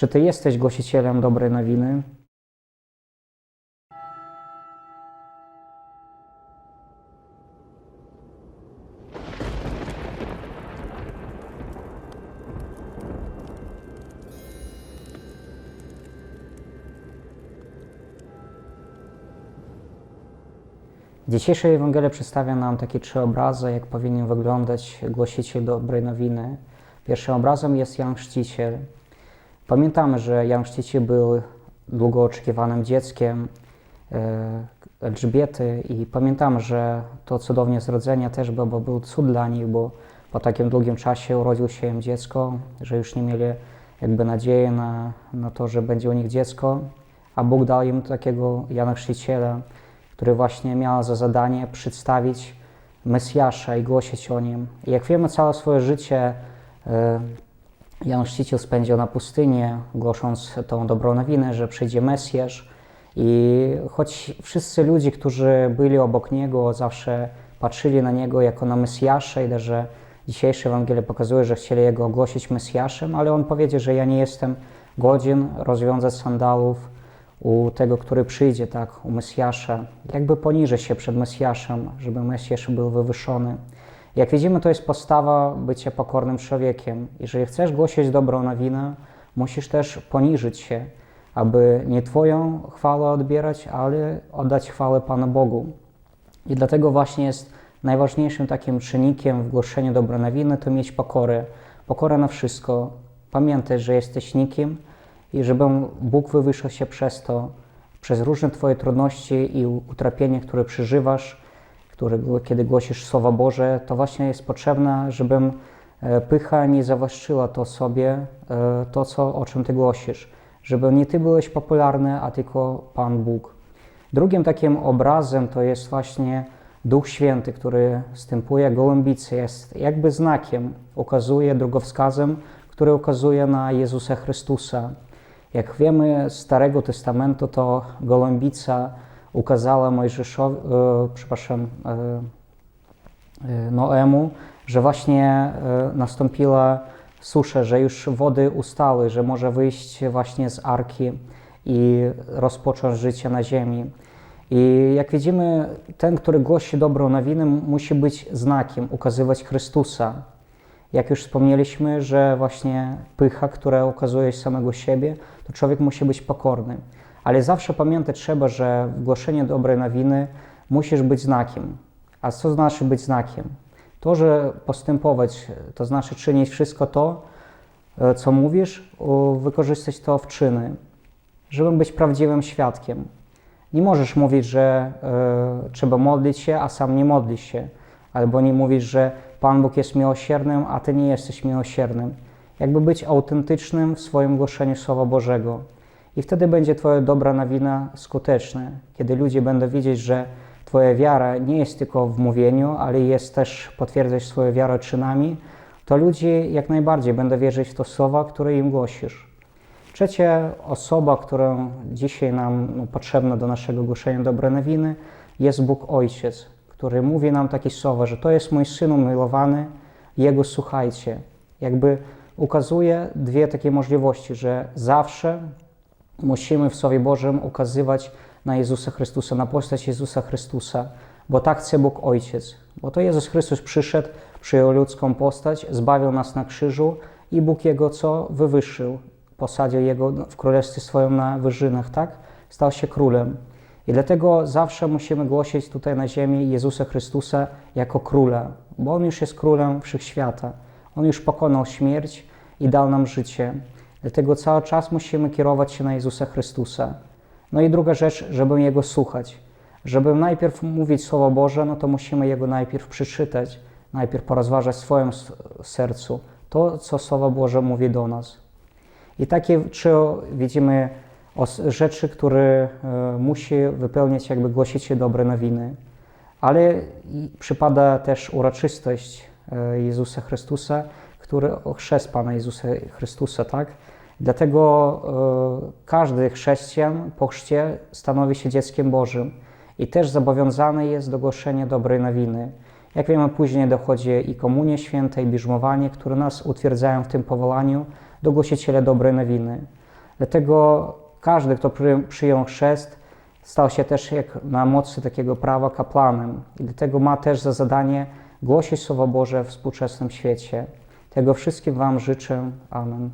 Czy ty jesteś głosicielem dobrej nowiny? Dzisiejsza Ewangelia przedstawia nam takie trzy obrazy, jak powinien wyglądać głosiciel dobrej nowiny. Pierwszym obrazem jest Jan Chrzciciel. Pamiętamy, że Jan Chrzciciel był długo oczekiwanym dzieckiem e, Elżbiety i pamiętamy, że to cudowne zrodzenie też było, bo był cud dla nich, bo po takim długim czasie urodził się im dziecko, że już nie mieli jakby nadziei na, na to, że będzie u nich dziecko, a Bóg dał im takiego Jana Chrzciciela, który właśnie miał za zadanie przedstawić Mesjasza i głosić o nim. I jak wiemy, całe swoje życie e, Jan Chrzciciel spędził na pustyni, głosząc tą dobrą nowinę, że przyjdzie Mesjasz. I choć wszyscy ludzie, którzy byli obok niego, zawsze patrzyli na niego jako na Mesjasza i że dzisiejsza Ewangelia pokazuje, że chcieli jego ogłosić Mesjaszem, ale on powiedział, że ja nie jestem godzien rozwiązać sandałów u tego, który przyjdzie, tak, u Mesjasza. Jakby poniżej się przed Mesjaszem, żeby Mesjasz był wywyższony. Jak widzimy, to jest postawa bycia pokornym człowiekiem. Jeżeli chcesz głosić dobrą nowinę, musisz też poniżyć się, aby nie Twoją chwałę odbierać, ale oddać chwałę Panu Bogu. I dlatego właśnie jest najważniejszym takim czynnikiem w głoszeniu dobrej nowiny to mieć pokorę. Pokorę na wszystko. Pamiętaj, że jesteś nikim i żeby Bóg wywyższył się przez to, przez różne Twoje trudności i utrapienia, które przeżywasz, które, kiedy głosisz Słowa Boże, to właśnie jest potrzebne, żebym e, pycha nie zawłaszczyła to sobie, e, to, co, o czym Ty głosisz. Żeby nie Ty byłeś popularny, a tylko Pan Bóg. Drugim takim obrazem to jest właśnie Duch Święty, który wstępuje gołębicy, jest jakby znakiem, ukazuje drogowskazem, który ukazuje na Jezusa Chrystusa. Jak wiemy z Starego Testamentu, to gołębica ukazała Mojżeszowi, e, przepraszam, e, e, Noemu, że właśnie nastąpiła susza, że już wody ustały, że może wyjść właśnie z arki i rozpocząć życie na ziemi. I jak widzimy, ten, który głosi dobrą nowinę, musi być znakiem, ukazywać Chrystusa. Jak już wspomnieliśmy, że właśnie pycha, która ukazuje samego siebie, to człowiek musi być pokorny. Ale zawsze pamiętać trzeba, że w głoszeniu dobrej nowiny musisz być znakiem. A co znaczy być znakiem? To, że postępować, to znaczy czynić wszystko to, e, co mówisz, wykorzystać to w czyny, żeby być prawdziwym świadkiem. Nie możesz mówić, że e, trzeba modlić się, a sam nie modlisz się. Albo nie mówisz, że Pan Bóg jest miłosiernym, a Ty nie jesteś miłosiernym. Jakby być autentycznym w swoim głoszeniu Słowa Bożego. I wtedy będzie Twoja dobra nowina skuteczna, kiedy ludzie będą widzieć, że Twoja wiara nie jest tylko w mówieniu, ale jest też potwierdzać swoją wiarę czynami, to ludzie jak najbardziej będą wierzyć w to słowa, które im głosisz. Trzecia osoba, która dzisiaj nam potrzebna do naszego głoszenia dobrej nowiny, jest Bóg Ojciec, który mówi nam takie słowa, że to jest mój Syn umiłowany, Jego słuchajcie. Jakby ukazuje dwie takie możliwości, że zawsze musimy w Słowie Bożym ukazywać na Jezusa Chrystusa, na postać Jezusa Chrystusa, bo tak chce Bóg Ojciec. Bo to Jezus Chrystus przyszedł, przyjął ludzką postać, zbawił nas na krzyżu i Bóg Jego co wywyższył, posadził Jego w królestwie swoim na wyżynach, tak? Stał się królem. I dlatego zawsze musimy głosić tutaj na ziemi Jezusa Chrystusa jako króla, bo On już jest królem wszechświata. On już pokonał śmierć i dał nam życie. Dlatego cały czas musimy kierować się na Jezusa Chrystusa. No i druga rzecz, żeby Jego słuchać. Żeby najpierw mówić Słowo Boże, no to musimy Jego najpierw przeczytać, najpierw porozważać w swoim sercu to, co Słowo Boże mówi do nas. I takie trzy widzimy rzeczy, które e, musi wypełniać jakby głosiciel dobre nowiny. Ale przypada też uroczystość e, Jezusa Chrystusa, który chrzest Pana Jezusa Chrystusa, tak? Dlatego e, każdy chrześcijan po chrzcie stanowi się dzieckiem Bożym i też zobowiązany jest do głoszenia dobrej nowiny. Jak wiemy, później dochodzi i komunia święta, i bierzmowanie, które nas utwierdzają w tym powołaniu do głosiciela dobrej nowiny. Dlatego każdy, kto przy, przyjął chrzest, stał się też jak na mocy takiego prawa kapłanem. I dlatego ma też za zadanie głosić Słowo Boże w współczesnym świecie. Tego wszystkim Wam życzę. Amen.